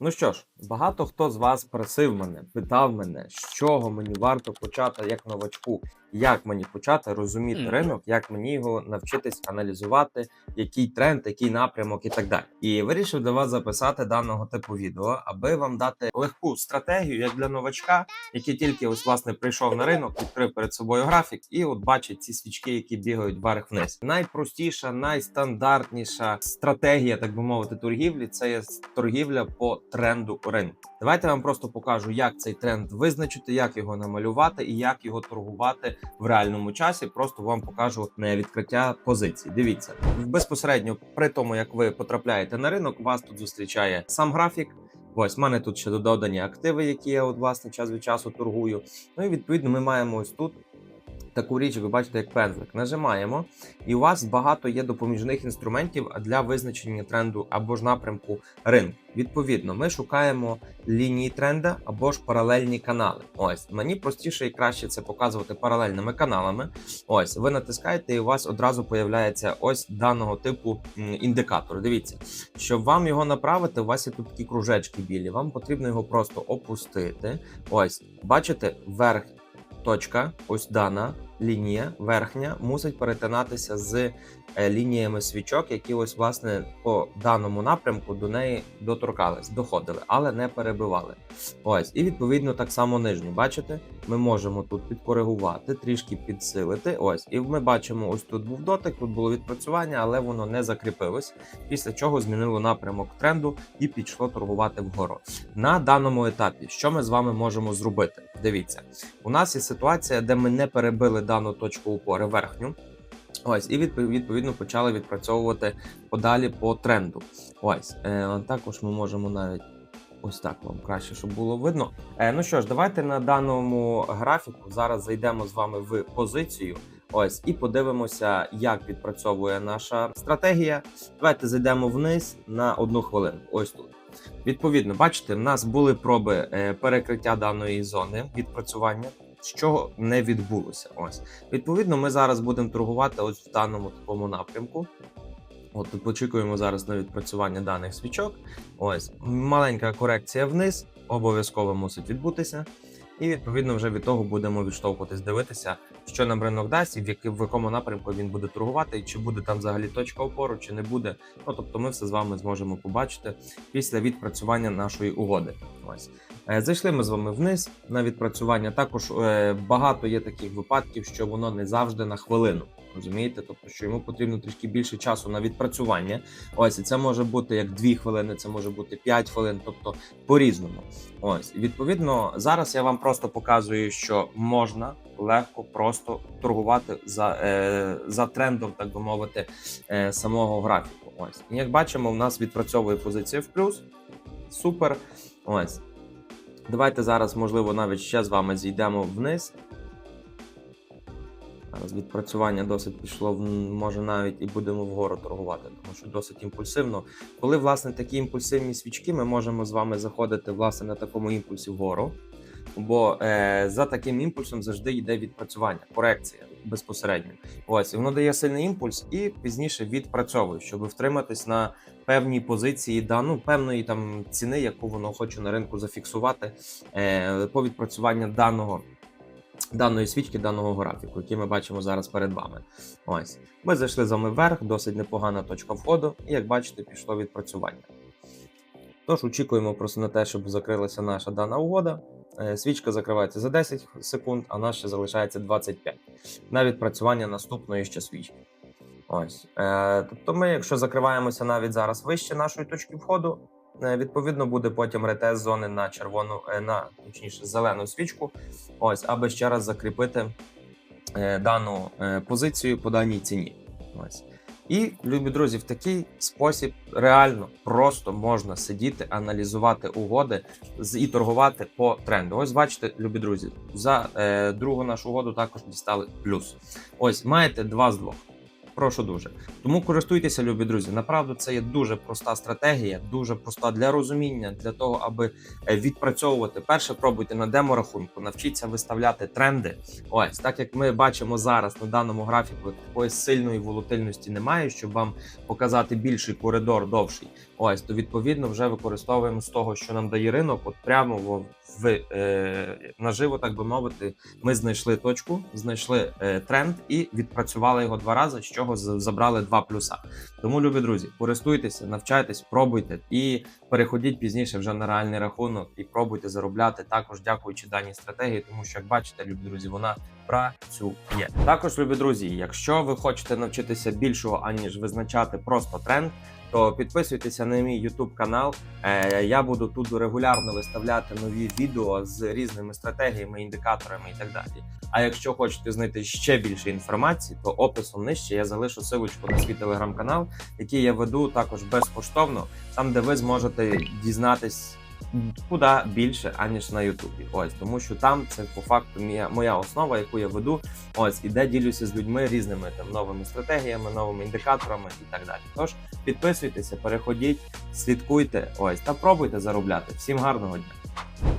Ну що ж, багато хто з вас просив мене, питав мене, з чого мені варто почати як новачку, як мені почати розуміти Мгм. ринок, як мені його навчитись аналізувати, який тренд, який напрямок і так далі. І вирішив для вас записати даного типу відео, аби вам дати легку стратегію як для новачка, який тільки ось власне прийшов на ринок, відкрив перед собою графік, і от бачить ці свічки, які бігають вверх-вниз. Найпростіша, найстандартніша стратегія, так би мовити, торгівлі це є торгівля по тренду ринку. Давайте я вам просто покажу, як цей тренд визначити, як його намалювати і як його торгувати в реальному часі. Просто вам покажу не відкриття позицій. Дивіться безпосередньо при тому, як ви потрапляєте на ринок, вас тут зустрічає сам графік. Ось в мене тут ще додані активи, які я от власне час від часу торгую. Ну і відповідно ми маємо ось тут таку річ, ви бачите, як пензлик. Нажимаємо, і у вас багато є допоміжних інструментів для визначення тренду або ж напрямку ринку. Відповідно, ми шукаємо лінії тренда або ж паралельні канали. Ось мені простіше і краще це показувати паралельними каналами. Ось ви натискаєте, і у вас одразу появляється ось даного типу індикатор. Дивіться, щоб вам його направити, у вас є тут такі кружечки білі. Вам потрібно його просто опустити. Ось, бачите, верх точка, ось дана лінія верхня мусить перетинатися з е, лініями свічок, які ось власне по даному напрямку до неї доторкались, доходили, але не перебивали. Ось, і відповідно так само нижню. Бачите, ми можемо тут підкоригувати, трішки підсилити. Ось, і ми бачимо, ось тут був дотик, тут було відпрацювання, але воно не закріпилось. Після чого змінило напрямок тренду і пішло торгувати вгору. На даному етапі, що ми з вами можемо зробити? Дивіться, у нас є ситуація, де ми не перебили дану точку опори верхню. Ось, і відповідно почали відпрацьовувати подалі по тренду. Ось, е, також ми можемо навіть ось так вам краще, щоб було видно. Е, ну що ж, давайте на даному графіку зараз зайдемо з вами в позицію. Ось і подивимося, як відпрацьовує наша стратегія. Давайте зайдемо вниз на одну хвилину. Ось тут. Відповідно, бачите, в нас були проби е, перекриття даної зони відпрацювання, що не відбулося. Ось відповідно, ми зараз будемо торгувати ось в даному такому напрямку. От тут очікуємо зараз на відпрацювання даних свічок. Ось маленька корекція вниз, обов'язково мусить відбутися. І відповідно вже від того будемо відштовхуватись, дивитися, що нам ринок дасть, і в, якому, в якому напрямку він буде торгувати, і чи буде там взагалі точка опору, чи не буде. Ну тобто, ми все з вами зможемо побачити після відпрацювання нашої угоди. Ось Е, зайшли ми з вами вниз на відпрацювання. Також е, багато є таких випадків, що воно не завжди на хвилину. Розумієте, тобто, що йому потрібно трішки більше часу на відпрацювання. Ось і це може бути як 2 хвилини, це може бути 5 хвилин, тобто по-різному. Ось відповідно, зараз я вам просто показую, що можна легко просто торгувати за, е, за трендом, так би мовити, е, самого графіку. Ось і як бачимо, у нас відпрацьовує позиція в плюс. Супер. Ось. Давайте зараз, можливо, навіть ще з вами зійдемо вниз. Зараз відпрацювання досить пішло, може навіть і будемо вгору торгувати, тому що досить імпульсивно. Коли власне такі імпульсивні свічки, ми можемо з вами заходити власне на такому імпульсі вгору. Бо е, за таким імпульсом завжди йде відпрацювання, корекція безпосередньо. Ось і воно дає сильний імпульс і пізніше відпрацьовує, щоб втриматись на певній позиції дану певної там ціни, яку воно хоче на ринку зафіксувати е, по відпрацюванню даного. Даної свічки, даного графіку, який ми бачимо зараз перед вами. Ось ми зайшли з вами вверх, досить непогана точка входу, і як бачите, пішло відпрацювання. Тож очікуємо просто на те, щоб закрилася наша дана угода. Е, Свічка закривається за 10 секунд, а ще залишається 25 на відпрацювання наступної ще свічки. Ось. Е, тобто, ми, якщо закриваємося навіть зараз вище нашої точки входу, відповідно буде потім ретест зони на червону, е, на точніше зелену свічку. Ось, аби ще раз закріпити е, дану е, позицію по даній ціні. Ось. І, любі друзі, в такий спосіб реально просто можна сидіти, аналізувати угоди і торгувати по тренду. Ось бачите, любі друзі, за е, другу нашу угоду також дістали плюс. Ось маєте два з двох. Прошу дуже. Тому користуйтеся, любі друзі. Направду це є дуже проста стратегія, дуже проста для розуміння, для того, аби е, відпрацьовувати. Перше, пробуйте на демо-рахунку, навчіться виставляти тренди. Ось так як ми бачимо зараз на даному графіку, такої сильної волатильності немає, щоб вам показати більший коридор довший. Ось то відповідно вже використовуємо з того, що нам дає ринок. От прямо в, в е, наживо, так би мовити, ми знайшли точку, знайшли е, тренд і відпрацювали його два рази, з чого забрали два плюса. Тому, любі друзі, користуйтеся, навчайтесь, пробуйте і переходіть пізніше вже на реальний рахунок і пробуйте заробляти. Також дякуючи даній стратегії, тому що як бачите, любі друзі, вона працює. Також, любі друзі, якщо ви хочете навчитися більшого аніж визначати просто тренд. То підписуйтеся на мій YouTube канал. Е, Я буду тут регулярно виставляти нові відео з різними стратегіями, індикаторами і так далі. А якщо хочете знайти ще більше інформації, то описом нижче я залишу силочку на свій телеграм-канал, який я веду також безкоштовно, там де ви зможете дізнатись куди більше, аніж на Ютубі. Ось тому, що там це по факту моя, моя основа, яку я веду. Ось і де ділюся з людьми різними там новими стратегіями, новими індикаторами і так далі. Тож підписуйтеся, переходіть, слідкуйте, ось та пробуйте заробляти. Всім гарного дня.